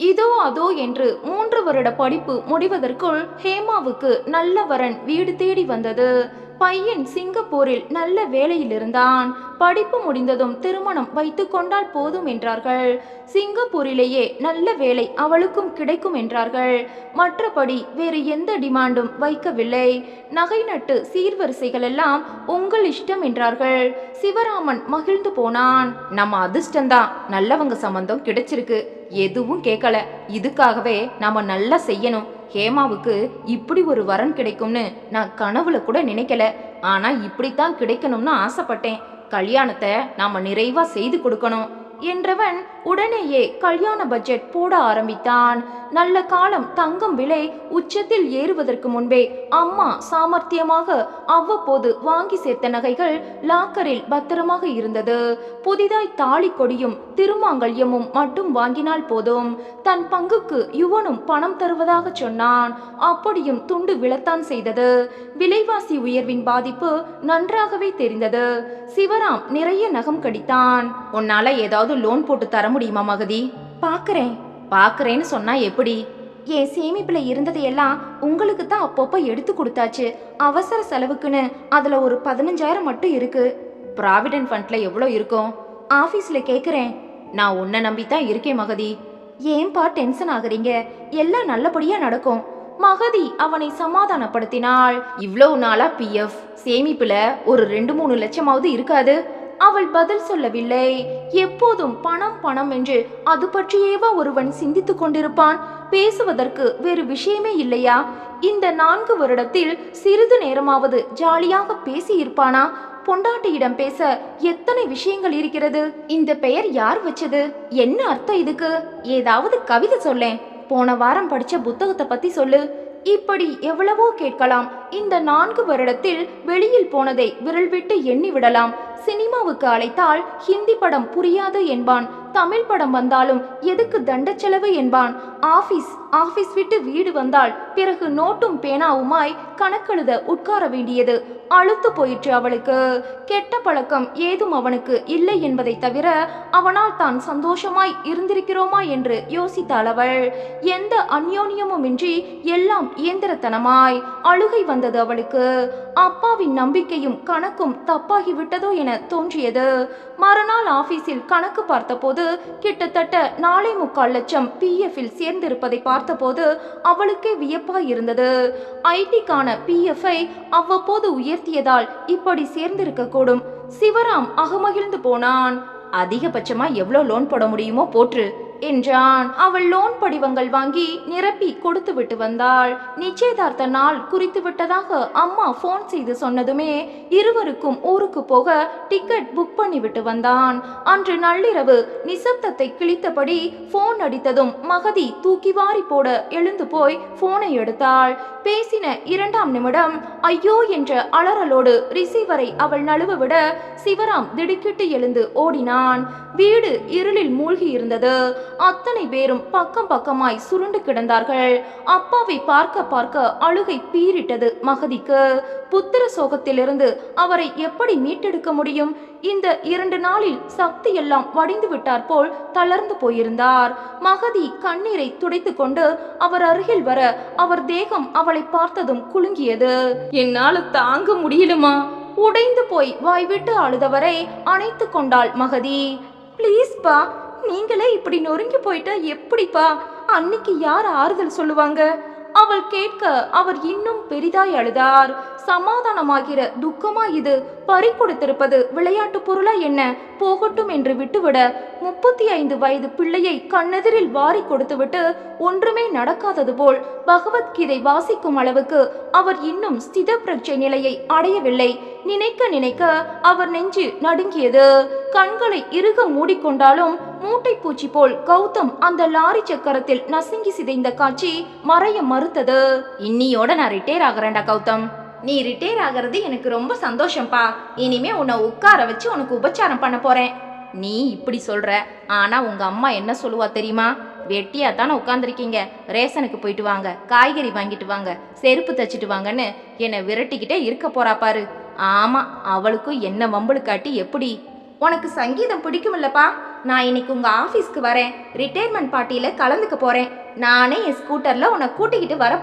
இதோ அதோ என்று மூன்று வருட படிப்பு முடிவதற்குள் ஹேமாவுக்கு நல்ல வரன் வீடு தேடி வந்தது. பையன் சிங்கப்பூரில் நல்ல வேலையில் இருந்தான் படிப்பு முடிந்ததும் திருமணம் வைத்து கொண்டால் போதும் என்றார்கள். சிங்கப்பூரிலேயே நல்ல வேலை அவளுக்கும் கிடைக்கும் என்றார்கள். மற்றபடி வேறு எந்த டிமாண்டும் வைக்கவில்லை. நகை நட்டு சீர்வரிசைகள் எல்லாம் உங்கள் இஷ்டம் என்றார்கள். சிவராமன் மகிழ்ந்து போனான். நம்ம அதிர்ஷ்டம்தான். நல்லவங்க சம்பந்தம் கிடைச்சிருக்கு. எதுவும் கேட்கல. இதுக்காகவே நாம நல்லா செய்யணும். ஹேமாவுக்கு இப்படி ஒரு வரன் கிடைக்கும்னு நான் கனவுல கூட நினைக்கல. ஆனா இப்படித்தான் கிடைக்கணும்னு ஆசைப்பட்டேன். கல்யாணத்தை நாம நிறைவா செய்து கொடுக்கணும் என்றவன் உடனேயே கல்யாண பட்ஜெட் போட ஆரம்பித்தான். நல்ல காலம் தங்கம் விலை உச்சத்தில் ஏறுவதற்கு முன்பே அம்மா சாமர்த்தியமாக அவ்வப்போது வாங்கி சேர்த்த நகைகள் லாக்கரில் பத்திரமாக இருந்தது. புதிதாய் தாலி கொடியும் திருமாங்கல்யமும் மட்டும் வாங்கினால் போதும். தன் பங்குக்கு யுவனும் பணம் தருவதாக சொன்னான். அப்படியும் துண்டு விழத்தான் செய்தது. விலைவாசி உயர்வின் பாதிப்பு நன்றாகவே தெரிந்தது. சிவராம் நிறைய நகம் கடித்தான். உன்னால ஏதாவது லோன் போட்டு தர முடியுமா மகதி? பாக்குறேன் பாக்குறேன்னு சொன்னா எப்படி? என் சேமிப்புல இருந்ததையெல்லாம் உங்களுக்கு தான் அப்பப்போ எடுத்து கொடுத்தாச்சு. அவசர செலவுக்குன்னு அதுல ஒரு பதினஞ்சாயிரம் மட்டும் இருக்கு. ப்ராவிடென்ட் ஃபண்ட்ல எவ்வளோ இருக்கும்? ஆபீஸ்ல கேக்குறேன். நான் உன்னை நம்பி தான் இருக்கேன் மகதி. ஏன்பா டென்ஷன் ஆகுறீங்க? எல்லாம் நல்லபடியா நடக்கும். மகதி அவனை சமாதானப்படுத்தினாள் இவ்வளவு நாளா பிஎஃப் சேமிப்புல ஒரு ரெண்டு மூணு லட்சமாவது இருக்காது. அவள் பதில் சொல்லவில்லை. எப்போதும் பணம் பணம் என்று அது பற்றியேவா ஒருவன் சிந்தித்துக் கொண்டிருப்பான்? பேசுவதற்கு வேறு விஷயமே இல்லையா? இந்த நான்கு வருடத்தில் சிறிது நேரமாவது ஜாலியாக பேசி இருப்பானா பொண்டாட்டியிடம் பேச எத்தனை விஷயங்கள் இருக்கிறது? இந்த பெயர் யார் வச்சது? என்ன அர்த்தம் இதுக்கு? ஏதாவது கவிதை சொல்லேன். போன வாரம் படிச்ச புத்தகத்தை பத்தி சொல்லு. இப்படி எவ்வளவோ கேட்கலாம். இந்த நான்கு வருடத்தில் வெளியில் போனதை விரல் விட்டு எண்ணி விடலாம் சினிமாவுக்கு அழைத்தால் ஹிந்தி படம் புரியாது என்பான். தமிழ் படம் வந்தாலும் எதுக்கு தண்ட செலவு என்பான். ஆபீஸ் ஆபீஸ் விட்டு வீடு வந்தால் பிறகு நோட்டும் பேனாவுமாய் கணக்கெழுத உட்கார வேண்டியது. அழுத்து போயிற்று அவளுக்கு. கெட்ட பழக்கம் ஏதும் அவனுக்கு இல்லை என்பதை தவிர அவனால் தான் சந்தோஷமாய் இருந்திருக்கிறோமா என்று யோசித்தாள் அவள். எந்த அந்யோன்யமுமின்றி எல்லாம் இயந்திரத்தனமாய் அழுகை வந்தது அவளுக்கு. அப்பாவின் நம்பிக்கையும் கணக்கும் தப்பாகி விட்டதோ என தோன்றியது. மறுநாள் ஆபீஸில் கணக்கு பார்த்தபோது கிட்டத்தட்ட நாளை முக்கால் லட்சம் பிஎஃப்பில் சேர்ந்திருப்பதை பார்த்தபோது அவளுக்கே வியப்பாய் இருந்தது ஐடிக்கான பிஎஃப்ஐ அவ்வப்போது உயர்த்தியதால் இப்படி சேர்ந்திருக்க கூடும் சிவராம் அகமகிழ்ந்து போனான். அதிகபட்சமா எவ்வளோ லோன் போட முடியுமோ போற்று. என்றான். அவள் லோன் படிவங்கள் வாங்கி நிரப்பி கொடுத்து விட்டு வந்தாள். நிச்சயதார்த்த நாள் குறித்து விட்டதாக அம்மா ஃபோன் செய்து சொன்னதுமே இருவருக்கும் ஊருக்கு போக டிக்கெட் புக் பண்ணிவிட்டு வந்தான். அன்று நள்ளிரவு நிசப்தத்தை கிழித்தபடி ஃபோன் அடித்ததும் மகதி தூக்கி வாரி போட எழுந்து போய் ஃபோனை எடுத்தாள். பேசின இரண்டாம் நிமிடம் ஐயோ என்ற அலறலோடு ரிசீவரை அவள் நழுவ விட சிவராம் திடுக்கிட்டு எழுந்து ஓடினான். வீடு இருளில் மூழ்கி இருந்தது. அத்தனை பேரும் பக்கம் பக்கமாய் சுருண்டு கிடந்தார்கள். அப்பாவை பார்க்க பார்க்க அழுகை பீரிட்டது மகதிக்கு. புத்திர சோகத்திலிருந்து அவரை எப்படி மீட்டெடுக்க முடியும்? இந்த இரண்டு நாளில் சக்தி எல்லாம் வடிந்து விட்டார் போல் தளர்ந்து போயிருந்தார். மகதி கண்ணீரை துடைத்து கொண்டு அவர் அருகில் வர அவர் தேகம் அவளை பார்த்ததும் குலுங்கியது. என்னால தாங்க முடியலுமா? உடைந்து போய் வாய்விட்டு அழுதவரை அணைத்து கொண்டாள் மகதி. ப்ளீஸ்பா நீங்களே இப்படி நொறுங்கி போயிட்டா எப்படிப்பா? அன்னைக்கு யார் ஆறுதல் சொல்லுவாங்க? அவள் கேட்க அவர் இன்னும் பெரிதாய் அழுதார். சமாதானமாகிற துக்கமா இது? பறி கொடுத்திருப்பது விளையாட்டு பொருளா என்ன? போகட்டும் என்று விட்டுவிட முப்பத்தி ஐந்து வயது பிள்ளையை கண்ணெதிரில் வாரி கொடுத்துவிட்டு ஒன்றுமே நடக்காதது போல் பகவத்கீதை வாசிக்கும் அளவுக்கு அவர் இன்னும் ஸ்தித பிரஜை நிலையை அடையவில்லை. நினைக்க நினைக்க அவர் நெஞ்சு நடுங்கியது. கண்களை இறுக மூடிக்கொண்டாலும் மூட்டை பூச்சி போல் கௌதம் அந்த லாரி சக்கரத்தில் நசுங்கி சிதைந்த காட்சி மறைய மறுத்தது. இன்னியோட நான் ரிட்டையர் ஆகிறேன்டா கௌதம். நீ ரிட்டையர் ஆகிறது எனக்கு ரொம்ப சந்தோஷம்ப்பா இனிமே உன்னை உட்கார வச்சு உனக்கு உபச்சாரம் பண்ண போறேன். நீ இப்படி சொல்ற. ஆனா உங்க அம்மா என்ன சொல்லுவா தெரியுமா? வெட்டியா தானே உட்காந்துருக்கீங்க ரேஷனுக்கு போயிட்டு வாங்க. காய்கறி வாங்கிட்டு வாங்க. செருப்பு தச்சிட்டு வாங்கன்னு என்னை விரட்டிக்கிட்டே இருக்க போறா பாரு. ஆமா அவளுக்கும் என்ன வம்பளு காட்டி எப்படி? உனக்கு சங்கீதம் பிடிக்குமில்லப்பா. நான் இன்னைக்கு உங்கள் ஆஃபீஸ்க்கு வரேன். ரிட்டையர்மெண்ட் பார்ட்டியில் கலந்துக்க போகிறேன் நானே என் ஸ்கூட்டரில் உன்னை கூட்டிக்கிட்டு வர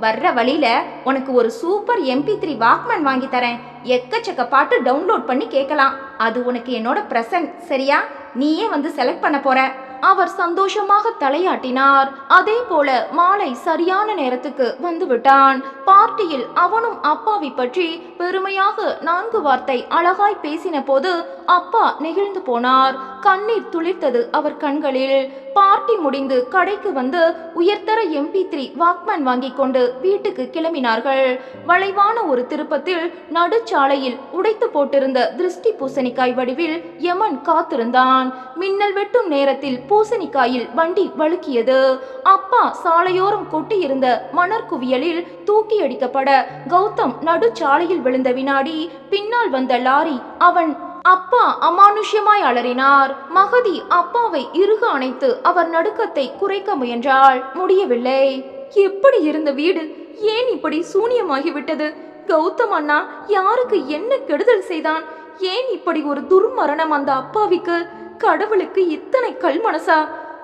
வர்ற வழியில் உனக்கு ஒரு சூப்பர் எம்பி த்ரீ வாக்மேன் வாங்கி தரேன். எக்கச்சக்க பாட்டு டவுன்லோட் பண்ணி கேட்கலாம். அது உனக்கு என்னோட ப்ரெசன்ட் சரியா? நீயே வந்து செலக்ட் பண்ண போகிற அவர் சந்தோஷமாக தலையாட்டினார். அதே போல மாலை சரியான நேரத்துக்கு வந்துவிட்டான். பார்ட்டியில் அவனும் அப்பாவை பற்றி பெருமையாக நான்கு வார்த்தை அழகாய் பேசின போது அப்பா நெகிழ்ந்து போனார். கண்ணீர் துளிர்த்தது அவர் கண்களில். பார்ட்டி முடிந்து கடைக்கு வந்து உயர்தர எம்பி த்ரீ வாக்மேன் வாங்கி கொண்டு வீட்டுக்கு கிளம்பினார்கள். வளைவான ஒரு திருப்பத்தில் நடுச்சாலையில் உடைத்து போட்டிருந்த திருஷ்டி பூசணிக்காய் வடிவில் யமன் காத்திருந்தான். மின்னல் வெட்டும் நேரத்தில் பூசணிக்காயில் வண்டி வழுக்கியது. அப்பா சாலையோரம் கொட்டியிருந்த மணற்குவியலில் தூக்கி அடிக்கப்பட கௌதம் நடுச்சாலையில் விழுந்த வினாடி பின்னால் வந்த லாரி அவன் அப்பா அமானுஷ்யமாய் அலறினார். மகதி அப்பாவை இறுக அணைத்து அவர் நடுக்கத்தை குறைக்க முயன்றாள். முடியவில்லை. எப்படி இருந்த வீடு? ஏன் இப்படி சூனியமாகிவிட்டது? கௌதம் அண்ணா யாருக்கு என்ன கெடுதல் செய்தான்? ஏன் இப்படி ஒரு துர்மரணம் அந்த அப்பாவிக்கு? கடவுளுக்கு இத்தனை கல் மனசா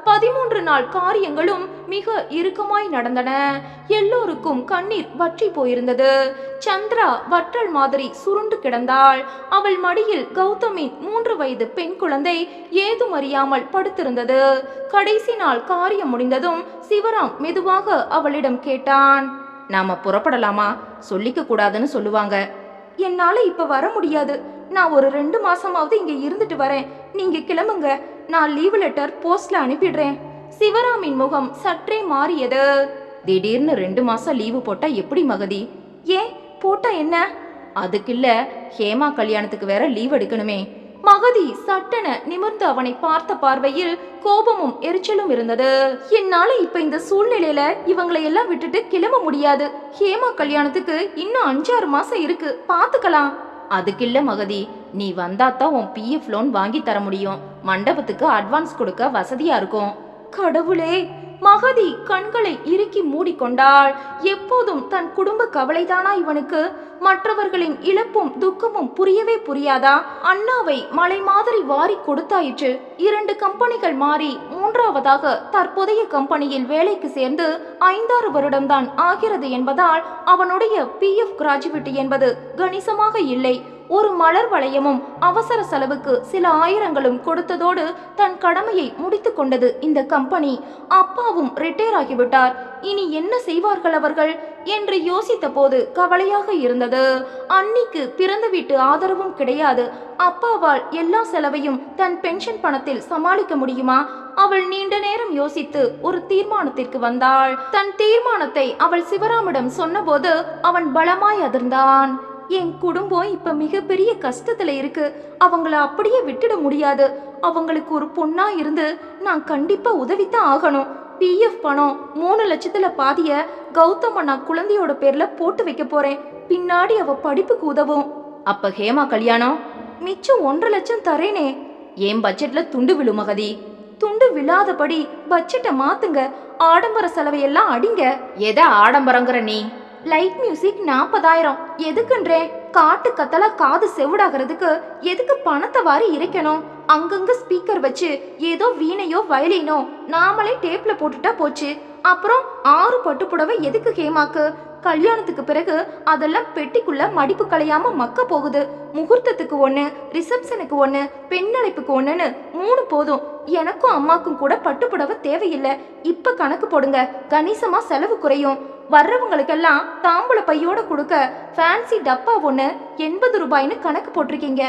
பதிமூன்று நாள் காரியங்களும் மிக இறுக்கமாய் நடந்தன. எல்லோருக்கும் கண்ணீர் வற்றி போயிருந்தது. சந்திரா வற்றல் மாதிரி சுருண்டு கிடந்தாள். அவள் மடியில் கௌதமின் மூன்று வயது பெண் குழந்தை ஏதும் அறியாமல் படுத்திருந்தது. கடைசி நாள் காரியம் முடிந்ததும் சிவராம் மெதுவாக அவளிடம் கேட்டான் நாம புறப்படலாமா? சொல்லிக்க கூடாதுன்னு சொல்லுவாங்க. என்னால இப்ப வர முடியாது. நான் ஒரு ரெண்டு மாசமாவது இங்க இருந்துட்டு வரேன். நீங்க கிளம்புங்க. நான் லீவு லெட்டர் போஸ்ட்ல அனுப்பிடுறேன். சிவராமின் முகம் சற்றே மாறியது. திடீர்னு ரெண்டு மாசம் லீவு போட்டா எப்படி மகதி? ஏன்? போட்டா என்ன? அதுக்கில்ல ஹேமா கல்யாணத்துக்கு வேற லீவ் எடுக்கணுமே. மகதி சட்டென நிமிர்ந்து அவனை பார்த்த பார்வையில் கோபமும் எரிச்சலும் இருந்தது. என்னால இப்ப இந்த சூழ்நிலையில இவங்களை எல்லாம் விட்டுட்டு கிளம்ப முடியாது. ஹேமா கல்யாணத்துக்கு இன்னும் அஞ்சாறு மாசம் இருக்கு. பாத்துக்கலாம். அதுக்கில்ல மகதி நீ வந்தாதான் உன் பிஎஃப் லோன் வாங்கி தர முடியும். மண்டபத்துக்கு அட்வான்ஸ் கொடுக்க வசதியா இருக்கும். கடவுளே. மகதி கண்களை இறுக்கி மூடிக்கொண்டாள். எப்போதும் தன் குடும்ப கவலைதானா இவனுக்கு? மற்றவர்களின் இழப்பும் துக்கமும் புரியவே புரியாதா? அண்ணாவை மலை மாதிரி வாரி கொடுத்தாயிற்று. இரண்டு கம்பெனிகள் மாறி மூன்றாவதாக தற்போதைய கம்பெனியில் வேலைக்கு சேர்ந்து ஐந்தாறு வருடம்தான் ஆகிறது என்பதால் அவனுடைய பிஎஃப் கிராஜுவிட்டி என்பது கணிசமாக இல்லை. ஒரு மலர் வளையமும் அவசர செலவுக்கு சில ஆயிரங்களும் கொடுத்ததோடு தன் கடமையை முடித்து கொண்டது இந்த கம்பெனி. அப்பாவும் ரிட்டையர் ஆகிவிட்டார். இனி என்ன செய்வார்கள் அவர்கள்? என்று யோசித்த போது கவலையாக இருந்தது. அன்னிக்கு பிறந்த வீட்டு ஆதரவும் கிடையாது. அப்பாவால் எல்லா செலவையும் தன் பென்ஷன் பணத்தில் சமாளிக்க முடியுமா? அவள் நீண்ட நேரம் யோசித்து ஒரு தீர்மானத்திற்கு வந்தாள். தன் தீர்மானத்தை அவள் சிவராமிடம் சொன்னபோது அவன் பலமாய் அதிர்ந்தான். என் குடும்பம் இப்ப மிகப்பெரிய கஷ்டத்துல இருக்கு. அவங்கள அப்படியே விட்டுட முடியாது. அவங்களுக்கு ஒரு பொண்ணா இருந்து நான் கண்டிப்பா உதவித்தான் ஆகணும். பிஎஃப் பணம் மூணு லட்சத்துல பாதிய கௌதம் அண்ணா குழந்தையோட பேர்ல போட்டு வைக்க போறேன். பின்னாடி அவ படிப்புக்கு உதவும். அப்ப ஹேமா கல்யாணம்? மிச்சம் ஒன்றரை லட்சம் தரேனே. என் பட்ஜெட்ல துண்டு விழு மகதி. துண்டு விழாதபடி பட்ஜெட்டை மாத்துங்க. ஆடம்பர செலவையெல்லாம் அடிங்க. எதை ஆடம்பரங்கிற நீ? லைட் மியூசிக் நாற்பதாயிரம் எதுக்குன்றே? காட்டு கத்தலா காது செவிடாகிறதுக்கு எதுக்கு பணத்தை வாரி இறைக்கணும்? அங்கங்க ஸ்பீக்கர் வச்சு ஏதோ வீணையோ வயலினோ நாமளே டேப்ல போட்டுட்டா போச்சு. அப்புறம் ஆறு பட்டு புடவை எதுக்கு ஹேமாக்கு? கல்யாணத்துக்கு பிறகு அதெல்லாம் பெட்டிக்குள்ள மடிப்பு கலையாம மக்க போகுது. முகூர்த்தத்துக்கு ஒன்று ரிசப்ஷனுக்கு ஒன்று பெண்ணழைப்புக்கு ஒன்றுன்னு மூணு போதும். எனக்கும் அம்மாக்கும் கூட பட்டுப்புடவை தேவையில்லை. இப்போ கணக்கு போடுங்க. கணிசமா செலவு குறையும். வர்றவங்களுக்கெல்லாம் தாம்பூல பையோட கொடுக்க ஃபேன்சி டப்பா ஒன்று எண்பது ரூபாய்னு கணக்கு போட்டிருக்கீங்க.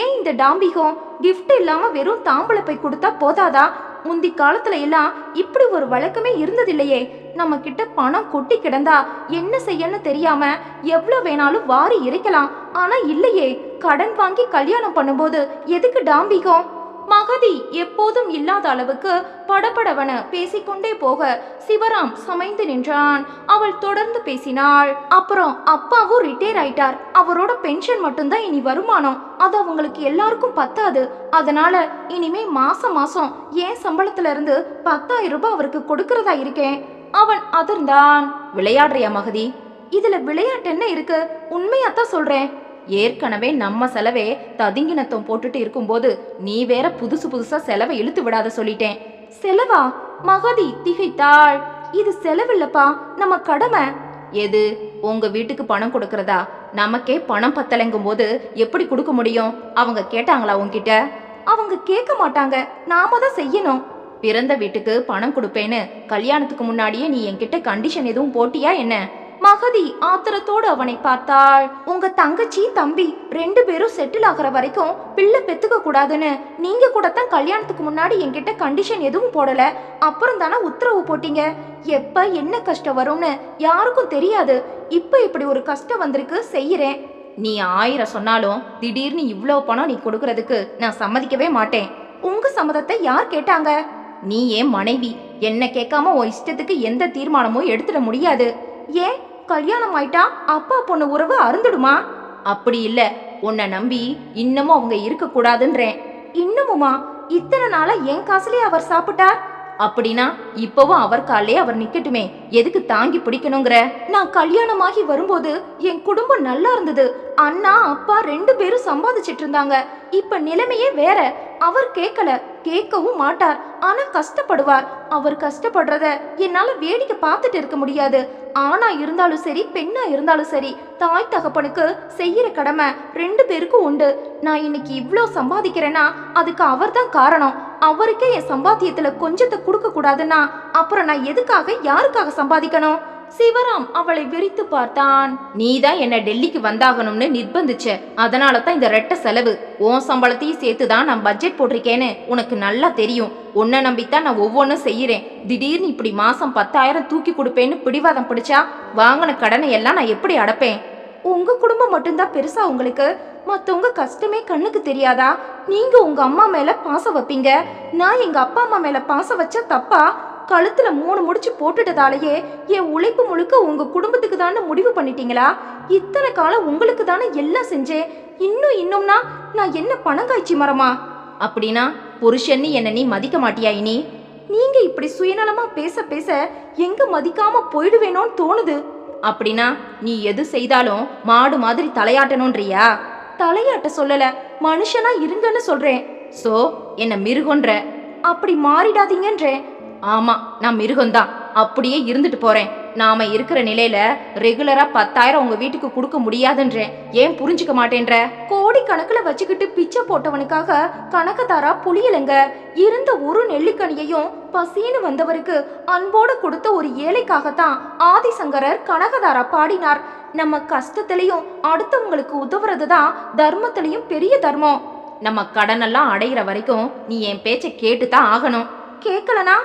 ஏன் இந்த டாம்பிகம்? கிஃப்ட் இல்லாம வெறும் தாம்பூல பை கொடுத்தா போதாதா? முந்தி காலத்துல எல்லாம் இப்படி ஒரு வழக்கமே இருந்ததில்லையே. நம்ம கிட்ட பணம் கொட்டி கிடந்தா என்ன செய்யன்னு தெரியாம எவ்வளவு வேணாலும் வாரி இறைக்கலாம். ஆனா இல்லையே கடன் வாங்கி கல்யாணம் பண்ணும்போது எதுக்கு டாம்பிகம்? மகதி எப்போதும் இல்லாத அளவுக்கு படபடவன பேசிக்கொண்டே போக சிவராம் சமைந்து நின்றான். அவள் தொடர்ந்து பேசினாள். அப்புறம் அப்பாவும் ரிட்டையர் ஆயிட்டார். அவரோட பென்ஷன் மட்டும்தான் இனி வருமானம். அது அவங்களுக்கு எல்லாருக்கும் பத்தாது. அதனால இனிமே மாசம் மாசம் ஏன் சம்பளத்துல இருந்து பத்தாயிரம் ரூபாய் அவருக்கு கொடுக்கறதா இருக்கேன்? அவன் அதிர்ந்தான். விளையாடுறியா மகதி? இதுல விளையாட்டு என்ன இருக்கு? உண்மையாத்தான் சொல்றேன். ஏற்கனவே நம்ம செலவே ததுங்கினத்தம் போட்டுட்டு இருக்கும்போது நீ வேற புதுசு புதுசா செலவை இழுத்து விடாத சொல்லிட்டேன். செலவா? மகதி திகைத்தாள். இது செலவில்லப்பா நம்ம கடமை. எது உங்க வீட்டுக்கு பணம் கொடுக்கறதா? நமக்கே பணம் பத்தலைங்கும் போது எப்படி கொடுக்க முடியும்? அவங்க கேட்டாங்களா உன்கிட்ட? அவங்க கேட்க மாட்டாங்க. நாம தான் செய்யணும். பிறந்த வீட்டுக்கு பணம் கொடுப்பேன்னு கல்யாணத்துக்கு முன்னாடியே நீ என்கிட்ட கண்டிஷன் எதுவும் போட்டியா என்ன? மகதி ஆத்திரத்தோடு அவனை பார்த்தாள். உங்க தங்கச்சி தம்பி ரெண்டு பேரும் செட்டில் ஆகிற வரைக்கும் பிள்ளை பெத்துக்க கூடாதுன்னு நீங்க கூட தான் கல்யாணத்துக்கு முன்னாடி என்கிட்ட கண்டிஷன் எதுவும் போடல. அப்புறம் தானே உத்தரவு போட்டீங்க? எப்ப என்ன கஷ்டம் வரும்னு யாருக்கும் தெரியாது. இப்ப இப்படி ஒரு கஷ்டம் வந்திருக்கு செய்யறேன். நீ ஆயிரம் சொன்னாலும் திடீர்னு இவ்வளோ பணம் நீ கொடுக்கறதுக்கு நான் சம்மதிக்கவே மாட்டேன். உங்க சம்மதத்தை யார் கேட்டாங்க? நீ ஏன் மனைவி. என்ன கேட்காம உன் இஷ்டத்துக்கு எந்த தீர்மானமும் எடுத்துட முடியாது. ஏன்? கல்யாணம் ஆயிட்டா அப்பா பொண்ணு உறவு அருந்துடுமா? அப்படி இல்ல. உன்னை நம்பி இன்னமும் அவங்க இருக்க கூடாதுன்றேன் இன்னமுமா? இத்தனை நாளா என் காசுலயே அவர் சாப்பிட்டார். அப்படின்னா இப்பவும் அவர் காலே அவர் நிக்கட்டுமே. எதுக்கு தாங்கி பிடிக்கணுங்கிற? நான் கல்யாணமாகி வரும்போது என் குடும்பம் நல்லா இருந்தது. அண்ணா அப்பா ரெண்டு பேரும் சம்பாதிச்சிட்டு இருந்தாங்க. இப்ப நிலைமையே வேற. அவர் கேட்கல கேட்கவும் மாட்டார். ஆனா கஷ்டப்படுவார். அவர் கஷ்டப்படுறத என்னால வேடிக்கை பார்த்துட்டு இருக்க முடியாது. ஆணா இருந்தாலும் சரி பெண்ணா இருந்தாலும் சரி தாய் தகப்பனுக்கு செய்யற கடமை ரெண்டு பேருக்கும் உண்டு. நான் இன்னைக்கு இவ்வளோ சம்பாதிக்கிறேன்னா அதுக்கு அவர்தான் காரணம். அவருக்கே என் சம்பாத்தியத்துல கொஞ்சத்தை கொடுக்க கூடாதுன்னா அப்புறம் நான் எதுக்காக யாருக்காக சம்பாதிக்கணும்? சிவராம் அவளை வெறித்து பார்த்தான். நீதான் என்ன டெல்லிக்கு வந்தாகணும்னு நிர்பந்திச்ச. அதனால தான் இந்த ரெட்ட செலவு. உன் சம்பளத்தையும் சேர்த்து தான் நான் பட்ஜெட் போட்டிருக்கேன்னு உனக்கு நல்லா தெரியும். உன்னை நம்பித்தான் நான் ஒவ்வொன்றும் செய்யறேன். திடீர்னு இப்படி மாசம் பத்தாயிரம் தூக்கி கொடுப்பேன்னு பிடிவாதம் பிடிச்சா வாங்கின கடனை எல்லாம் நான் எப்படி அடைப்பேன்? உங்க குடும்பம் மட்டும்தான் பெருசா உங்களுக்கு? மத்தவங்க கஷ்டமே கண்ணுக்கு தெரியாதா? நீங்க உங்க அம்மா மேல பாசம் வைப்பீங்க. நான் எங்க அப்பா அம்மா மேல பாசம் வச்சா தப்பா கழுத்துல மூணு முடிச்சு போட்டுட்டதாலேயே என் உழைப்பு முழுக்க உங்க குடும்பத்துக்கு தானே முடிவு பண்ணிட்டீங்களா? இத்தனை காலம் உங்களுக்கு தானே எல்லாம் செஞ்சேன். இன்னும் இன்னும்னா நான் என்ன பணங்காய்ச்சி மரமா? அப்படின்னா புருஷன்னு என்ன நீ மதிக்க மாட்டியா இனி? நீங்க இப்படி சுயநலமா பேச பேச எங்க மதிக்காம போயிடுவேனோன்னு தோணுது. அப்படின்னா நீ எது செய்தாலும் மாடு மாதிரி தலையாட்டணும்ன்றியா? தலையாட்ட சொல்லல. மனுஷனா இருங்கன்னு சொல்றேன். சோ என்ன மிருகன்ற? அப்படி மாறிடாதீங்கன்றேன் ஆமா நான் மிருகம்தான். அப்படியே இருந்துட்டு போறேன். நாம இருக்கிற நிலையில ரெகுலரா பத்தாயிரம் உங்க வீட்டுக்கு கொடுக்க முடியாதுன்றேன். ஏன் புரிஞ்சுக்க மாட்டேன்ற? கோடி கணக்குல வச்சுக்கிட்டு பிச்சை போட்டவனுக்காக கணக்கதாரா புளியலங்க. இருந்த ஒரு நெல்லிக்கனியையும் பசின்னு வந்தவருக்கு அன்போடு கொடுத்த ஒரு ஏழைக்காகத்தான் ஆதிசங்கரர் கனகதாரா பாடினார். நம்ம கஷ்டத்திலையும் அடுத்தவங்களுக்கு உதவுறது தான் தர்மத்திலையும் பெரிய தர்மம். நம்ம கடனெல்லாம் அடையிற வரைக்கும் நீ என் பேச்சை கேட்டு தான் ஆகணும். கேட்கலனா?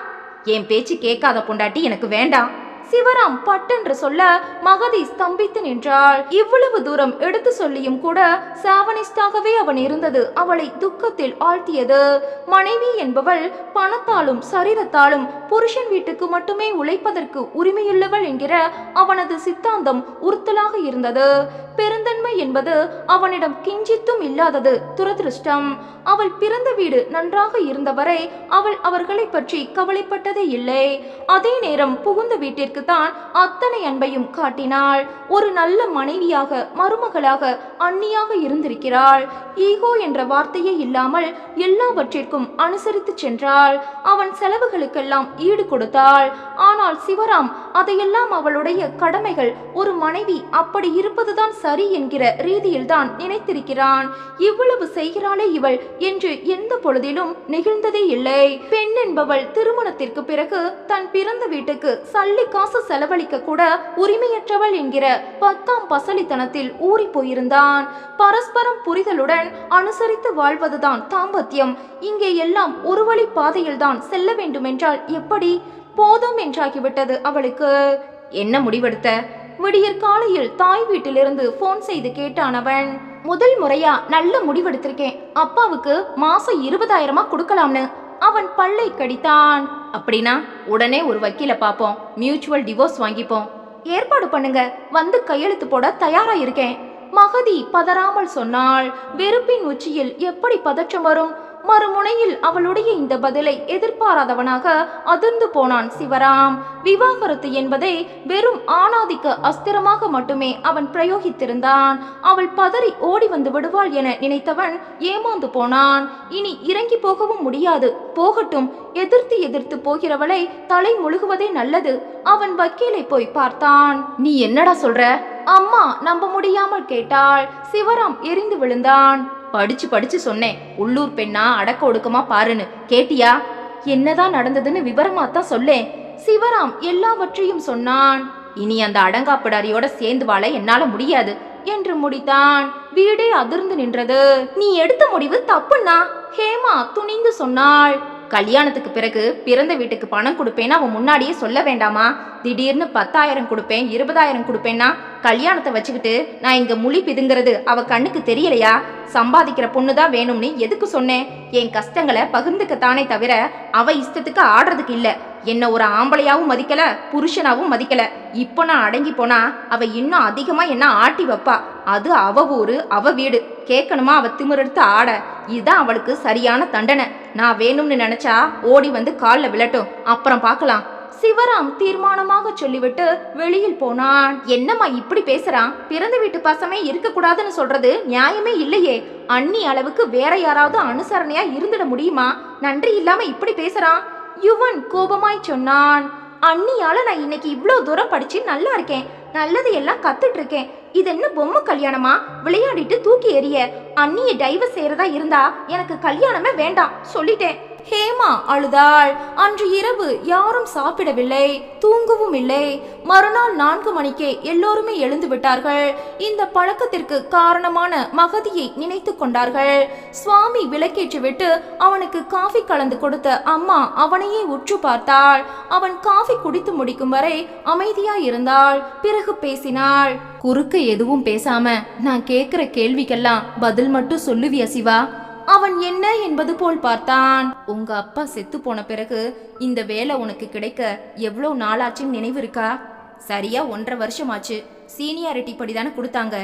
என் பேச்சு கேட்காத பொண்டாட்டி எனக்கு வேண்டாம் சிவராம் பட்டென்று சொல்ல மகதி ஸ்தம்பித்து நின்றாள். இவ்வளவு தூரம் எடுத்து சொல்லியும் கூட சாவனிஸ்டாகவே அவன் இருந்தது அவளை துக்கத்தில் ஆழ்த்தியது. மனைவி என்பவள் பணத்தாலும் சரீரத்தாலும் புருஷன் வீட்டுக்கு மட்டுமே உழைப்பதற்கு உரிமையுள்ளவள் என்கிற அவனது சித்தாந்தம் உறுத்தலாக இருந்தது. பெருந்தன்மை என்பது அவனிடம் கிஞ்சித்தும் இல்லாதது துரதிருஷ்டம். அவள் பிறந்த வீடு நன்றாக இருந்தவரை அவள் அவர்களை பற்றி கவலைப்பட்டதே இல்லை. அதே நேரம் புகுந்த வீட்டிற்கு தான் அத்தனை அன்பையும் காட்டினாள். ஒரு நல்ல மனைவியாக மருமகளாக அன்னியாக இருந்திருக்கிறாள். ஈகோ என்ற வார்த்தையே இல்லாமல் எல்லாவற்றிற்கும் அனுசரித்து சென்றாள். அவன் செலவுகளுக்கெல்லாம் ஈடு கொடுத்தாள். ஆனால் சிவராம் அதையெல்லாம் அவளுடைய கடமைகள் ஒரு மனைவி அப்படி இருப்பதுதான் சரி என்கிற ரீதியில்தான் நினைத்திருக்கிறான். இவ்வளவு செய்கிறாளே இவள் என்று எந்த பொழுதிலும் நிகழ்ந்ததே இல்லை. பெண் என்பவள் திருமணத்திற்கு பிறகு தன் பிறந்த வீட்டுக்கு சல்லி காசு செலவழிக்க கூட உரிமையற்றவள் என்கிற பத்தாம் பசலித்தனத்தில் ஊறி போயிருந்தான். பரஸ்பரம் புரிதலுடன் அனுசரித்து வாழ்வதுதான் தாம்பத்தியம். இங்கே எல்லாம் ஒரு வழி பாதையில்தான் செல்ல வேண்டுமென்றால் எப்படி? போதும் என்றாகிவிட்டது அவளுக்கு. என்ன முடிவெடுத்த? விடியற் காலையில் தாய் வீட்டிலிருந்து போன் செய்து கேட்டான் அவன் முதல் முறையா நல்ல முடிவெடுத்திருக்கேன். அப்பாவுக்கு மாசம் இருபதாயிரமா கொடுக்கலாம்னு. அவன் பல்லை கடித்தான். அப்படின்னா உடனே ஒரு வக்கீல பாப்போம். மியூச்சுவல் டிவோர்ஸ் வாங்கிப்போம். ஏற்பாடு பண்ணுங்க. வந்து கையெழுத்து போட தயாரா இருக்கேன். மகதி பதறாமல் சொன்னால் வெறுப்பின் உச்சியில் எப்படி பதற்றம் வரும்? மறுமுனையில் அவளுடைய இந்த பதிலை எதிர்பாராதவனாக அதிர்ந்து போனான் சிவராம். விவாகரத்து என்பதை வெறும் ஆணாதிக்க அஸ்திரமாக மட்டுமே அவன் பிரயோகித்திருந்தான். அவள் பதறி ஓடி வந்து விடுவாள் என நினைத்தவன் ஏமாந்து போனான். இனி இறங்கி போகவும் முடியாது. போகட்டும். எதிர்த்து எதிர்த்து போகிறவளை தலை முழுகுவதே நல்லது. அவன் வக்கீலை போய் பார்த்தான். நீ என்னடா சொல்ற? அம்மா நம்ப முடியாமல் கேட்டாள். சிவராம் எரிந்து விழுந்தான். படிச்சு படிச்சு சொன்னேன். உள்ளூர் பெண்ணா அடக்க ஒடுக்கமா பாருன்னு. கேட்டியா? என்னதான் நடந்ததுன்னு விவரமா தான் சொல்லேன். சிவராம் எல்லாவற்றையும் சொன்னான். இனி அந்த அடங்காப்பிடாரியோட சேர்ந்து வாழ என்னால முடியாது என்று முடித்தான். வீடே அதிர்ந்து நின்றது. நீ எடுத்த முடிவு தப்புன்னா ஹேமா துணிந்து சொன்னாள். கல்யாணத்துக்கு பிறகு பிறந்த வீட்டுக்கு பணம் கொடுப்பேன்னு அவன் முன்னாடியே சொல்ல வேண்டாமா? திடீர்னு பத்தாயிரம் கொடுப்பேன் இருபதாயிரம் கொடுப்பேன்னா கல்யாணத்தை வச்சுக்கிட்டு நான் இங்க முழி பிதுங்கிறது அவ கண்ணுக்கு தெரியலையா? சம்பாதிக்கிற பொண்ணு தான் வேணும்னு எதுக்கு சொன்னேன்? என் கஷ்டங்களை பகிர்ந்துக்கத்தானே தவிர அவ இஷ்டத்துக்கு ஆடுறதுக்கு இல்லை. என்னை ஒரு ஆம்பளையாவும் மதிக்கல புருஷனாவும் மதிக்கல. இப்போ நான் அடங்கி போனா அவ இன்னும் அதிகமாக என்ன ஆட்டி வைப்பா? அது அவ ஊரு அவ வீடு. கேட்கணுமா? அவ திமிரெடுத்து ஆட. இதுதான் அவளுக்கு சரியான தண்டனை. நான் வேணும்னு நினைச்சா ஓடி வந்து காலில் விழட்டும். அப்புறம் பார்க்கலாம். சிவராம் தீர்மானமாக சொல்லிவிட்டு வெளியில் போனான். என்னம்மா இப்படி பேசுறான்? பிறந்த வீட்டு பசமே இருக்கக்கூடாதுன்னு சொல்றது நியாயமே இல்லையே. அண்ணி அளவுக்கு வேற யாராவது அனுசரணையா இருந்துட முடியுமா? நன்றி இல்லாம இப்படி பேசுறான். யுவன் கோபமாய் சொன்னான் அண்ணியால நான் இன்னைக்கு இவ்வளோ தூரம் படிச்சு நல்லா இருக்கேன். நல்லது எல்லாம் கத்துட்டு இருக்கேன். இது என்ன பொம்மை கல்யாணமா? விளையாடிட்டு தூக்கி எறிய. அண்ணியை டைவர்ஸ் செய்யறதா இருந்தா எனக்கு கல்யாணமே வேண்டாம் சொல்லிட்டேன். ஹேமா அழுதாள். அன்று இரவு யாரும் சாப்பிடவில்லை தூங்கவும் இல்லை மறுநாள் நான்கு மணிக்கே எல்லோருமே எழுந்து விட்டார்கள். இந்த பழக்கத்திற்கு காரணமான மகதியை நினைத்து கொண்டார்கள். சுவாமி விளக்கேற்றிவிட்டு அவனுக்கு காஃபி கலந்து கொடுத்த அம்மா அவனையே உற்று பார்த்தாள். அவன் காஃபி குடித்து முடிக்கும் வரை அமைதியா இருந்தாள் பிறகு பேசினாள். குறுக்க எதுவும் பேசாம நான் கேக்குற கேள்விக்கெல்லாம் பதில் மட்டும் சொல்லுவியா சிவா? அவன் என்ன என்பது போல் பார்த்தான். உங்க அப்பா செத்து போன பிறகு இந்த வேலை உனக்கு கிடைக்க எவ்வளோ நாளாச்சுன்னு நினைவு இருக்கா? சரியா ஒன்றரை வருஷம் ஆச்சு சீனியாரிட்டி படி தானே கொடுத்தாங்க.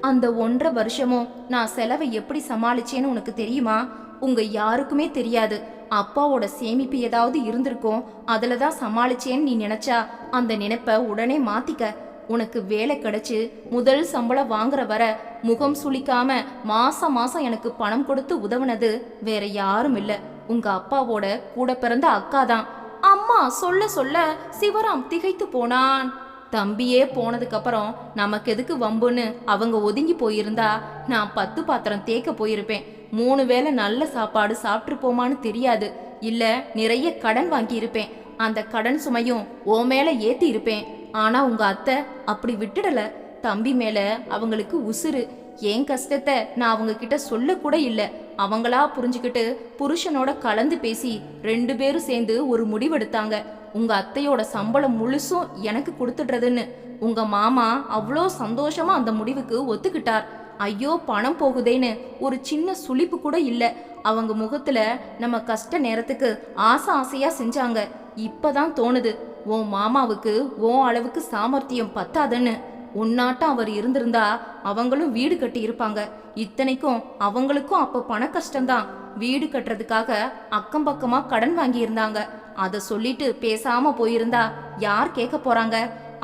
அந்த ஒன்றரை வருஷமும் நான் செலவை எப்படி சமாளிச்சேன்னு உனக்கு தெரியுமா? உங்க யாருக்குமே தெரியாது. அப்பாவோட சேமிப்பு ஏதாவது இருந்திருக்கும். அதுலதான் சமாளிச்சேன்னு நீ நினைச்சா அந்த நினைப்ப உடனே மாத்திக்க. உனக்கு வேலை கிடைச்சு முதல் சம்பளம் வாங்குற வர முகம் சுளிக்காம மாசம் மாசம் எனக்கு பணம் கொடுத்து உதவுனது வேற யாரும் இல்ல. உங்க அப்பாவோட கூட பிறந்த அக்கா தான். அம்மா சொல்ல சொல்ல சிவராம் திகைத்து போனான். தம்பியே போனதுக்கு அப்புறம் நமக்கு எதுக்கு வம்புன்னு அவங்க ஒதுங்கி போயிருந்தா நான் பத்து பாத்திரம் தேக்க போயிருப்பேன். மூணு வேளை நல்ல சாப்பாடு சாப்பிட்டுருப்போமான்னு தெரியாது. இல்ல நிறைய கடன் வாங்கி இருப்பேன் அந்த கடன் சுமையும் ஓ மேல ஏத்தி இருப்பேன் ஆனா உங்க அத்தை அப்படி விட்டுடல. தம்பி மேல அவங்களுக்கு உசுரு என் கஷ்டத்தை நான் அவங்க கிட்ட சொல்ல கூட இல்ல. அவங்களா புரிஞ்சுக்கிட்டு புருஷனோட கலந்து பேசி ரெண்டு பேரும் சேர்ந்து ஒரு முடிவெடுத்தாங்க. உங்க அத்தையோட சம்பளம் முழுசும் எனக்கு கொடுத்துடுறதுன்னு. உங்க மாமா அவ்வளோ சந்தோஷமா அந்த முடிவுக்கு ஒத்துக்கிட்டார். ஐயோ பணம் போகுதேன்னு ஒரு சின்ன சுளிப்பு கூட இல்ல. அவங்க முகத்துல நம்ம கஷ்ட நேரத்துக்கு ஆசை ஆசையா செஞ்சாங்க. இப்பதான் தோணுது. உன் மாமாவுக்கு உன் அளவுக்கு சாமர்த்தியம் பத்தாதுன்னு உன்னாட்டம் அவர் இருந்திருந்தா அவங்களும் வீடு கட்டி இருப்பாங்க. இத்தனைக்கும் அவங்களுக்கும் அப்ப பண கஷ்டம்தான். வீடு கட்டுறதுக்காக அக்கம் பக்கமா கடன் வாங்கியிருந்தாங்க அதை சொல்லிட்டு பேசாம போயிருந்தா யார் கேட்க போறாங்க?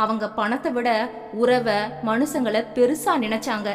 அவங்க பணத்தை விட உறவை மனுஷங்களை பெருசா நினைச்சாங்க.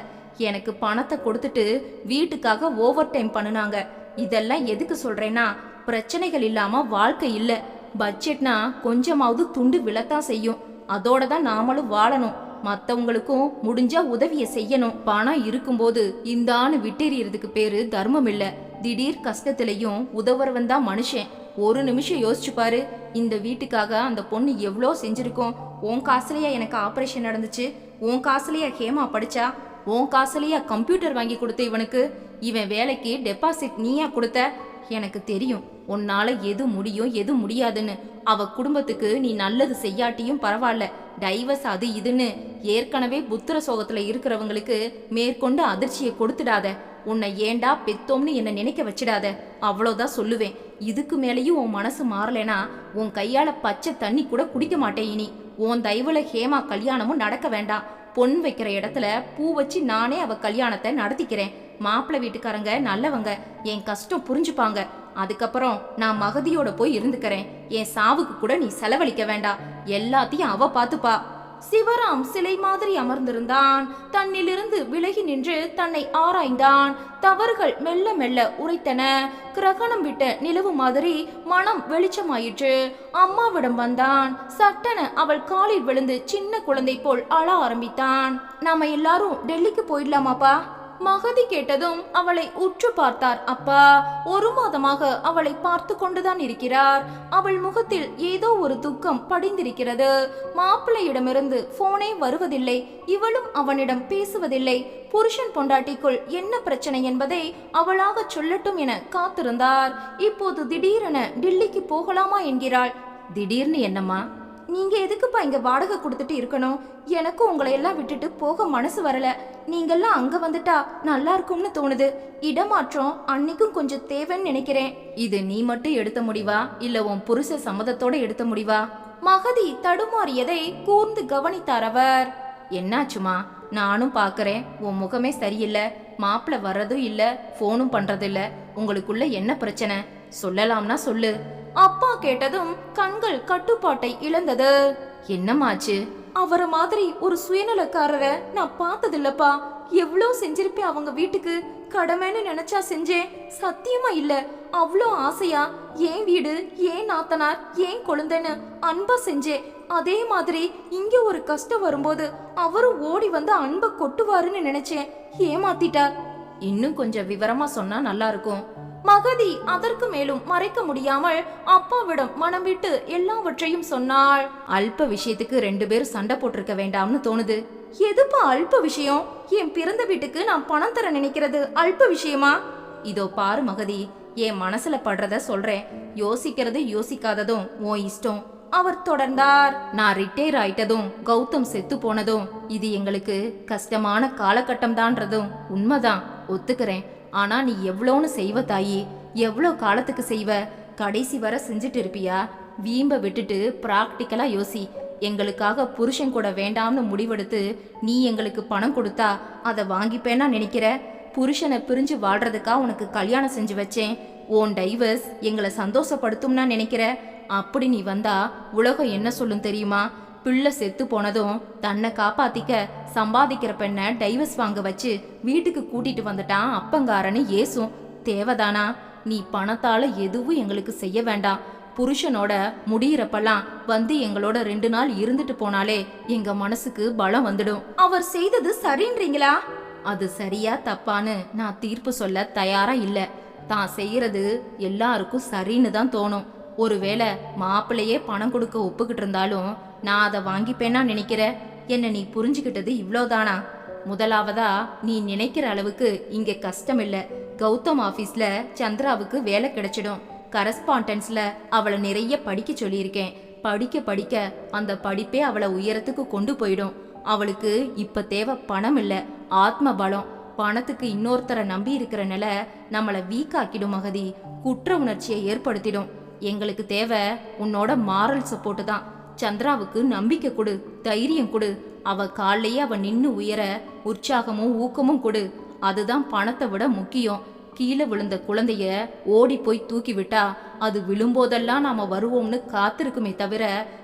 எனக்கு பணத்தை கொடுத்துட்டு வீட்டுக்காக ஓவர் டைம் பண்ணுனாங்க. இதெல்லாம் எதுக்கு சொல்றேன்னா பிரச்சனைகள் இல்லாம வாழ்க்கை இல்லை. பட்ஜெட்னா கொஞ்சமாவது துண்டு விழத்தான் செய்யும். அதோட தான் நாமளும் வாழணும். மத்தவங்களுக்கும் முடிஞ்சா உதவியை செய்யணும். பணம் இருக்கும்போது இந்தான்னு விட்டெறியறதுக்கு பேரு தர்மம் இல்ல. திடீர் கஷ்டத்திலையும் உதவுறவன் தான் மனுஷன். ஒரு நிமிஷம் யோசிச்சு பாரு. இந்த வீட்டுக்காக அந்த பொண்ணு எவ்வளோ செஞ்சிருக்கோம். உன் காசுலயா எனக்கு ஆபரேஷன் நடந்துச்சு? உன் காசுலயா ஹேமா படிச்சா? உன் காசுலயா கம்ப்யூட்டர் வாங்கி கொடுத்த இவனுக்கு? இவன் வேலைக்கு டெபாசிட் நீயா கொடுத்த? எனக்கு தெரியும். உன்னால எது முடியும் எது முடியாதுன்னு. அவ குடும்பத்துக்கு நீ நல்லது செய்யாட்டியும் பரவாயில்ல டைவர்ஸ் அது இதுன்னு. ஏற்கனவே புத்திர சோகத்துல இருக்கிறவங்களுக்கு மேற்கொண்டு அதிர்ச்சியை கொடுத்துடாத. உன்னை ஏண்டா பெத்தோம்னு என்ன நினைக்க வச்சிடாத. அவ்வளோதான் சொல்லுவேன். இதுக்கு மேலேயும் உன் மனசு மாறலைனா உன் கையால பச்சை தண்ணி கூட குடிக்க மாட்டேன் இனி. உன் தயவுல ஹேமா கல்யாணமும் நடக்க வேண்டாம். பொன் வைக்கிற இடத்துல பூ வச்சு நானே அவ கல்யாணத்தை நடத்திக்கிறேன். மாப்பிள்ளை வீட்டுக்காரங்க நல்லவங்க. என் கஷ்டம் புரிஞ்சுப்பாங்க. அதுக்கப்புறம் நான் மகதியோட போய் இருந்துக்கிறேன். என் சாவுக்கு கூட நீ செலவழிக்க வேண்டாம் எல்லாத்தையும் அவ பாத்துப்பா. சிவராம் சிலை மாதிரி அமர்ந்திருந்தான். தன்னிலிருந்து விலகி நின்று தன்னை ஆராய்ந்தான். தவறுகள் மெல்ல மெல்ல உரைத்தன. கிரகணம் விட்ட நிலவு மாதிரி மனம் வெளிச்சமாயிற்று. அம்மாவிடம் வந்தான். சட்டென அவள் காலில் விழுந்து சின்ன குழந்தை போல் அழ ஆரம்பித்தான். நாம எல்லாரும் டெல்லிக்கு போயிடலாமாப்பா? மகதி கேட்டதும் அவளை உற்று பார்த்தார். அப்பா ஒரு மாதமாக அவளை பார்த்து கொண்டுதான் இருக்கிறார். அவள் முகத்தில் ஏதோ ஒரு துக்கம் படிந்திருக்கிறது. மாப்பிள்ளையிடமிருந்து போனே வருவதில்லை. இவளும் அவனிடம் பேசுவதில்லை. புருஷன் பொண்டாட்டிக்குள் என்ன பிரச்சனை என்பதை அவளாக சொல்லட்டும் என காத்திருந்தார். இப்போது திடீரென டில்லிக்கு போகலாமா என்கிறாள். திடீர்னு என்னம்மா? நீங்க எதுக்குப்பா இங்க வாடகை கொடுத்துட்டு இருக்கணும்? எனக்கும் உங்களை எல்லாம் விட்டுட்டு போக மனசு வரல. நீங்கெல்லாம் அங்க வந்துட்டா நல்லா இருக்கும்னு தோணுது. இடமாற்றம் அன்னைக்கும் கொஞ்சம் தேவைன்னு நினைக்கிறேன். இது நீ மட்டும் எடுத்த முடிவா? இல்ல உன் புருஷ சம்மதத்தோட எடுத்த முடிவா? மகதி தடுமாறியதை கூர்ந்து கவனித்தார் அவர். என்னாச்சுமா? நானும் பாக்குறேன். உன் முகமே சரியில்லை. மாப்பிள்ள வர்றதும் இல்ல. போனும் பண்றதில்ல. உங்களுக்குள்ள என்ன பிரச்சனை? சொல்லலாம்னா சொல்லு. அப்பா கேட்டதும் கண்கள் கட்டுப்பாட்டை இழந்தது. என்னமாச்சு அவரை மாதிரி ஒரு சுயநலக்காரரை நான் பார்த்ததில்லப்பா. எவ்வளோ செஞ்சிருப்பேன் அவங்க வீட்டுக்கு? கடமைன்னு நினைச்சா செஞ்சேன் சத்தியமா இல்ல. அவ்வளோ ஆசையா? ஏன் வீடு? ஏன் நாத்தனார்? ஏன் கொழுந்தன்னு அன்பா செஞ்சேன் அதே மாதிரி இங்க ஒரு கஷ்டம் வரும்போது அவரும் ஓடி வந்து அன்பை கொட்டுவாருன்னு நினைச்சேன். ஏமாத்திட்டார். இன்னும் கொஞ்சம் விவரமா சொன்னா நல்லா இருக்கும். மகதி அதற்கு மேலும் மறைக்க முடியாமல் அப்பாவிடம் மனம் விட்டு எல்லாவற்றையும் சொன்னாள். அல்ப விஷயத்துக்கு ரெண்டு பேரும் சண்டை போட்டிருக்க வேண்டாம்னு தோணுது. எதுப்பா அல்ப விஷயம்? என் பிறந்த வீட்டுக்கு நான் பணம் தர நினைக்கிறது அல்ப விஷயமா? இதோ பாரு மகதி என் மனசுல படுறத சொல்றேன். யோசிக்கிறது யோசிக்காததும் உன் இஷ்டம். அவர் தொடர்ந்தார். நான் ரிட்டையர் ஆயிட்டதும் கௌதம் செத்து போனதும் இது எங்களுக்கு கஷ்டமான காலகட்டம் தான்றதும் உண்மைதான். ஒத்துக்கிறேன். ஆனா நீ எவ்வளோன்னு செய்வ தாயி. எவ்வளோ காலத்துக்கு செய்வ? கடைசி வரை செஞ்சுட்டு இருப்பியா? வீம்ப விட்டுட்டு ப்ராக்டிக்கலா யோசி. எங்களுக்காக புருஷன் கூட வேண்டாம்னு முடிவெடுத்து நீ எங்களுக்கு பணம் கொடுத்தா அதை வாங்கிப்பேன்னா நினைக்கிற? புருஷனை பிரிஞ்சு வாழ்றதுக்கா உனக்கு கல்யாணம் செஞ்சு வச்சேன். ஓன் டைவர்ஸ் எங்களை சந்தோஷப்படுத்தும்னா நினைக்கிற? அப்படி நீ வந்தா உலகம் என்ன சொல்லும் தெரியுமா? பிள்ளை செத்து போனதும் தன்னை காப்பாத்திக்க சம்பாதிக்கிற பெண்ணை டைவர்ஸ் வாங்க வச்சு வீட்டுக்கு கூட்டிட்டு வந்துட்டான் அப்பங்காரன்னு ஏசும் தேவைதானா நீ பணத்தால எதுவும் எங்களுக்கு செய்ய வேண்டாம். புருஷனோட முடியிறப்பெல்லாம் வந்து எங்களோட ரெண்டு நாள் இருந்துட்டு போனாலே எங்க மனசுக்கு பலம் வந்துடும். அவர் செய்தது சரின்றீங்களா? அது சரியா தப்பான்னு நான் தீர்ப்பு சொல்ல தயாரா இல்ல. தான் செய்யறது எல்லாருக்கும் சரின்னு தான் தோணும். ஒருவேளை மாப்பிள்ளையே பணம் கொடுக்க ஒப்புக்கிட்டு இருந்தாலும் நான் அதை வாங்கிப்பேனா நினைக்கிற? என்ன நீ புரிஞ்சுக்கிட்டது இவ்வளோதானா? முதலாவதா நீ நினைக்கிற அளவுக்கு இங்க கஷ்டம் இல்ல கௌதம் ஆபீஸ்ல சந்திராவுக்கு வேலை கிடைச்சிடும். கரஸ்பாண்டன்ஸ்ல அவளை நிறைய படிக்க சொல்லியிருக்கேன். படிக்க படிக்க அந்த படிப்பே அவளை உயரத்துக்கு கொண்டு போயிடும். அவளுக்கு இப்ப தேவை பணம் இல்ல ஆத்ம பலம். பணத்துக்கு இன்னொருத்தரை நம்பி இருக்கிற நிலை நம்மளை வீக்காக்கிடும் மகதி. குற்ற உணர்ச்சியை ஏற்படுத்திடும். எங்களுக்கு தேவை உன்னோட மாரல் சப்போர்ட் தான். சந்திராவுக்கு நம்பிக்கை கொடு தைரியம் கொடு. அவ காலையே அவ நின்று உயர உற்சாகமும் ஊக்கமும் கொடு. அதுதான் பணத்தை விட முக்கியம். கீழே விழுந்த குழந்தைய ஓடி போய் தூக்கி விட்டா அது விழும்போதெல்லாம் நாம வருவோம்னு காத்திருக்குமே தவிர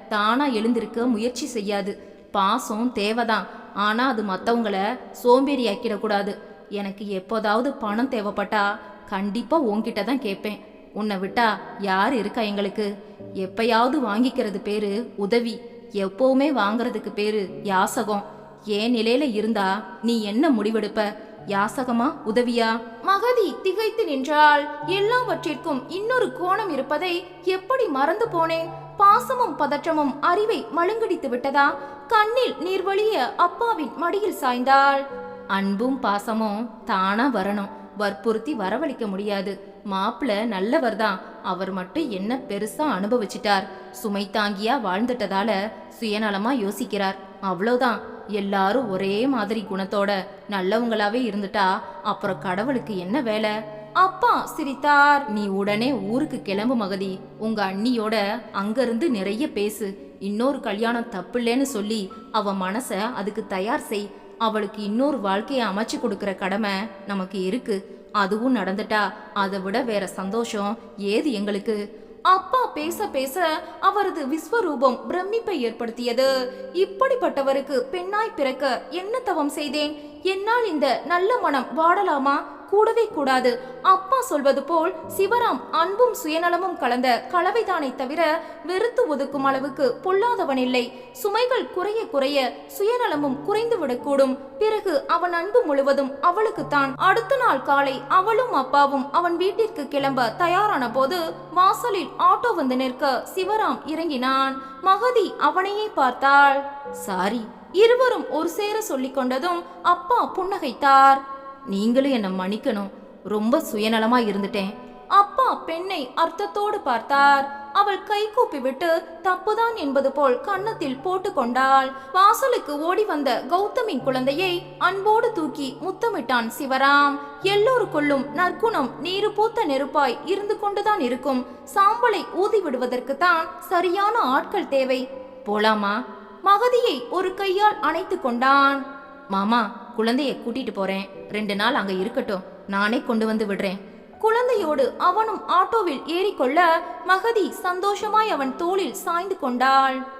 தானா எழுந்திருக்க முயற்சி செய்யாது. பாசம் தேவைதான். ஆனா அது மத்தவங்கள சோம்பேறி ஆக்கிடக்கூடாது எனக்கு எப்போதாவது பணம் தேவைப்பட்டா கண்டிப்பா உன்கிட்ட தான் கேட்பேன். உன்னை விட்டா யார் இருக்கா எங்களுக்கு? எப்பயாவது வாங்கிக்கிறது பேரு உதவி எப்பவுமே வாங்குறதுக்கு பேரு யாசகம். ஏன் நிலையில இருந்தா நீ என்ன முடிவெடுப்ப? யாசகமா உதவியா? மகதி திகைத்து நின்றாள். எல்லாவற்றிற்கும் இன்னொரு கோணம் இருப்பதை எப்படி மறந்து போனேன்? பாசமும் பதற்றமும் அறிவை மழுங்கடித்து விட்டதா? கண்ணில் நீர் வழிய அப்பாவின் மடியில் சாய்ந்தாள். அன்பும் பாசமும் தானா வரணும். வற்புறுத்தி வரவழைக்க முடியாது. மாப்பிள்ள நல்லவர் தான். அவர் மட்டும் என்ன பெருசா அனுபவிச்சிட்டார். சுமை தாங்கியா வாழ்ந்துட்டதால சுயநலமா யோசிக்கிறார். அவ்வளோதான். எல்லாரும் ஒரே மாதிரி குணத்தோட நல்லவங்களாவே இருந்துட்டா அப்புறம் கடவுளுக்கு என்ன வேலை? அப்பா சிரித்தார். நீ உடனே ஊருக்கு கிளம்பு மகதி. உங்க அண்ணியோட அங்கிருந்து நிறைய பேசு. இன்னொரு கல்யாணம் தப்பில்லேன்னு சொல்லி அவ மனச அதுக்கு தயார் செய். அவளுக்கு இன்னொரு வாழ்க்கையை அமைச்சு கொடுக்கற கடமை நமக்கு இருக்கு. அதுவும் நடந்துட்டா அதை விட வேற சந்தோஷம். ஏது எங்களுக்கு? அப்பா பேச பேச அவரது விஸ்வரூபம் பிரமிப்பை ஏற்படுத்தியது. இப்படிப்பட்டவருக்கு பெண்ணாய் பிறக்க என்ன தவம் செய்தேன்? என்னால் இந்த நல்ல மனம் வாடலாமா? கூடவே கூடாது. அப்பா சொல்வது போல் சிவராம் அன்பும் சுயநலமும் கலந்த கலவைதானே தவிர வெறுத்து ஒதுக்கும் அளவுக்கு பொல்லாதவன் இல்லை சுமைகள் குறைய குறைய சுயநலமும் குறைந்து விடக்கூடும் பிறகு அவன் அன்பு முழுவதும் அவளுக்குத்தான். அடுத்த நாள் காலை அவளும் அப்பாவும் அவன் வீட்டிற்கு கிளம்ப தயாரான போது வாசலில் ஆட்டோ வந்து நிற்க சிவராம் இறங்கினான். மகதி அவனையே பார்த்தாள். சாரி இருவரும் ஒரு சேர சொல்லிக் கொண்டதும் அப்பா புன்னகைத்தார். நீங்களும் என்னை மன்னிக்கணும். ரொம்ப சுயநலமா இருந்துட்டேன். அப்பா பெண்ணை அர்த்தத்தோடு பார்த்தார். அவள் கை கூப்பி விட்டு தப்புதான் என்பது போல் கன்னத்தில் போட்டுக்கொண்டாள் வாசலுக்கு ஓடி வந்த கௌதமின் குழந்தையை அன்போடு தூக்கி முத்தமிட்டான் சிவராம். எல்லோருக்குள்ளும் நற்குணம் நீரு பூத்த நெருப்பாய் இருந்து கொண்டுதான் இருக்கும். சாம்பலை ஊதி விடுவதற்கு தான் சரியான ஆட்கள் தேவை. போலாமா? மகதியை ஒரு கையால் அணைத்து கொண்டான். மாமா குழந்தைய கூட்டிட்டு போறேன். ரெண்டு நாள் அங்க இருக்கட்டும். நானே கொண்டு வந்து விடுறேன். குழந்தையோடு அவனும் ஆட்டோவில் ஏறிக்கொள்ள மகதி சந்தோஷமாய் அவன் தோளில் சாய்ந்து கொண்டாள்.